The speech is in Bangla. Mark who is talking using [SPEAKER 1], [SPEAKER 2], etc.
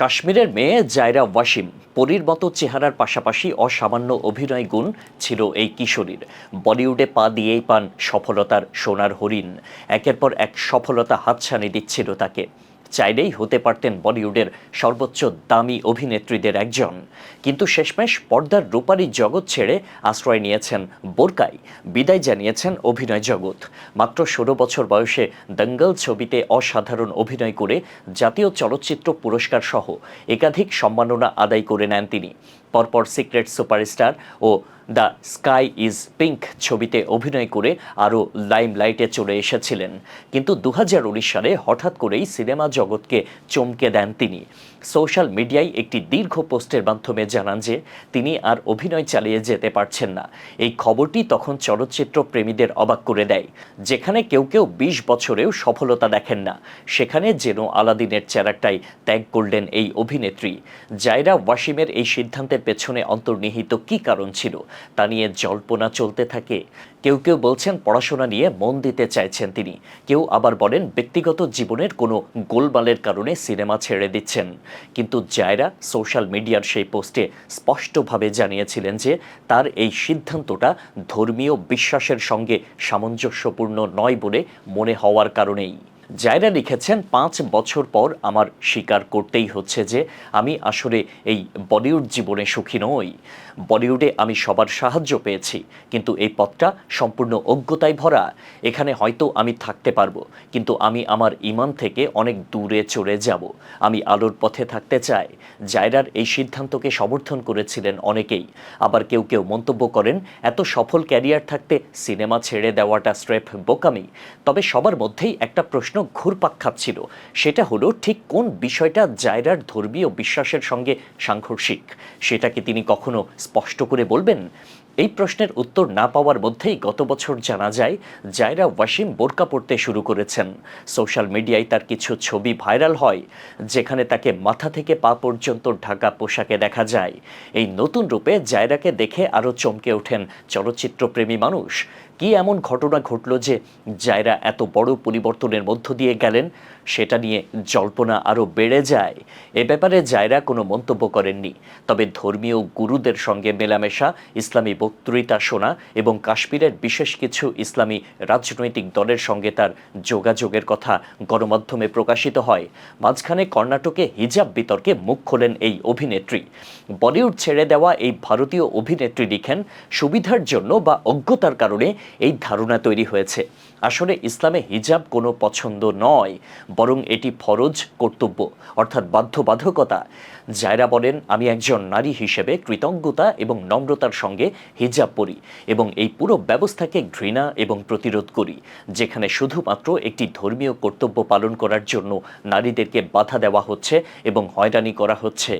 [SPEAKER 1] কাশ্মীরের মেয়ে জায়রা ওয়াসিম পরীর মতো চেহারার পাশাপাশি অসামান্য অভিনয় গুণ ছিল এই কিশোরীর। বলিউডে পা দিয়েই পান সফলতার সোনার হরিণ। একের পর এক সফলতা হাতছানি দিচ্ছিল তাকে। চাইলেই হতে পারতেন বলিউডের সর্বোচ্চ দামি অভিনেত্রীদের একজন। কিন্তু শেষমেশ পর্দার রূপালী জগৎ ছেড়ে আশ্রয় নিয়েছেন বোরকাই। বিদায় জানিয়েছেন অভিনয় জগৎ। মাত্র ষোলো বছর বয়সে দঙ্গল ছবিতে অসাধারণ অভিনয় করে জাতীয় চলচ্চিত্র পুরস্কার সহ একাধিক সম্মাননা আদায় করে নেন তিনি। পরপর সিক্রেট সুপারস্টার ও দ্য স্কাই ইজ পিঙ্ক ছবিতে অভিনয় করে আরও লাইমলাইটে চলে এসেছিলেন। কিন্তু দু হাজার উনিশ সালে হঠাৎ করেই সিনেমা জগৎকে চমকে দেন তিনি। সোশ্যাল মিডিয়ায় একটি দীর্ঘ পোস্টের মাধ্যমে জানান যে, তিনি আর অভিনয় চালিয়ে যেতে পারছেন না। এই খবরটি তখন চলচ্চিত্র প্রেমীদের অবাক করে দেয়, যেখানে কেউ কেউ বিশ বছরেও সফলতা দেখেন না। সেখানে যেন আলাদিনের চেরাকটাই ত্যাগ করলেন এই অভিনেত্রী। জায়রা ওয়াসিমের এই সিদ্ধান্তের পেছনে অন্তর্নিহিত কী কারণ ছিল? তা নিয়ে জল্পনা চলতে থাকে। কেউ কেউ বলছেন পড়াশোনা নিয়ে মন দিতে চাইছেন তিনি। কেউ আবার বলেন ব্যক্তিগত জীবনের কোনো গোলমালের কারণে সিনেমা ছেড়ে দিচ্ছেন। কিন্তু জায়রা সোশ্যাল মিডিয়ার সেই পোস্টে স্পষ্টভাবে জানিয়েছিলেন যে তার এই সিদ্ধান্তটা ধর্মীয় বিশ্বাসের সঙ্গে সামঞ্জস্যপূর্ণ নয় বলে মনে হওয়ার কারণেই। জায়রা লিখেছেন, পাঁচ বছর পর আমার স্বীকার করতেই হচ্ছে যে আমি আসলে এই বলিউড জীবনে সুখী নই। বলিউডে আমি সবার সাহায্য পেয়েছি, কিন্তু এই পথটা সম্পূর্ণ অজ্ঞতায় ভরা। এখানে হয়তো আমি থাকতে পারব, কিন্তু আমি আমার ইমান থেকে অনেক দূরে চলে যাব। আমি আলোর পথে থাকতে চাই। জায়রার এই সিদ্ধান্তকে সমর্থন করেছিলেন অনেকেই। আবার কেউ কেউ মন্তব্য করেন, এত সফল ক্যারিয়ার থাকতে সিনেমা ছেড়ে দেওয়াটা স্রেফ বোকামি। তবে সবার মধ্যেই একটা প্রশ্ন ঘুরপাক খাচ্ছিল। সেটা হলো ঠিক কোন বিষয়টা জায়রার ধর্মীয় বিশ্বাসের সঙ্গে সাংঘর্ষিক? সেটাকে তিনি কখনো স্পষ্ট করে বলবেন? এই প্রশ্নের উত্তর না পাওয়ার মধ্যেই গত বছর জানা যায়, জায়রা ওয়াসিম বোরকা পড়তে শুরু করেছেন। সোশ্যাল মিডিয়ায় তার কিছু ছবি ভাইরাল হয়, যেখানে তাকে মাথা থেকে পা পর্যন্ত ঢাকা পোশাকে দেখা যায়। এই নতুন রূপে জায়রাকে দেখে আরও চমকে ওঠেন চলচ্চিত্রপ্রেমী মানুষ। কি এমন ঘটনা ঘটল যে জায়রা এত বড় পরিবর্তনের মধ্য দিয়ে গেলেন? সেটা নিয়ে জল্পনা আরও বেড়ে যায়। এ ব্যাপারে জায়রা কোনো মন্তব্য করেননি। তবে ধর্মীয় গুরুদের সঙ্গে মেলামেশা, ইসলামী বক্তৃতা শোনা এবং কাশ্মীরের বিশেষ কিছু ইসলামী রাজনৈতিক দলের সঙ্গে তার যোগাযোগের কথা গণমাধ্যমে প্রকাশিত হয়। মাঝখানে কর্ণাটকে হিজাব বিতর্কে মুখ খোলেন এই অভিনেত্রী। বলিউড ছেড়ে দেওয়া এই ভারতীয় অভিনেত্রী লিখেন, সুবিধার জন্য বা অজ্ঞতার কারণে এই ধারণা তৈরি হয়েছে। আসলে ইসলামে হিজাব কোনো পছন্দ নয়। বরং এটি ফরজ কর্তব্য, অর্থাৎ বাধ্যবাধকতা। জায়রা বলেন, আমি একজন নারী হিসেবে কৃতজ্ঞতা এবং নম্রতার সঙ্গে হিজাব পরি এবং এই পুরো ব্যবস্থাকে ঘৃণা এবং প্রতিরোধ করি, যেখানে শুধুমাত্র একটি ধর্মীয় কর্তব্য পালন করার জন্য নারীদেরকে বাধা দেওয়া হচ্ছে এবং হয়রানি করা হচ্ছে।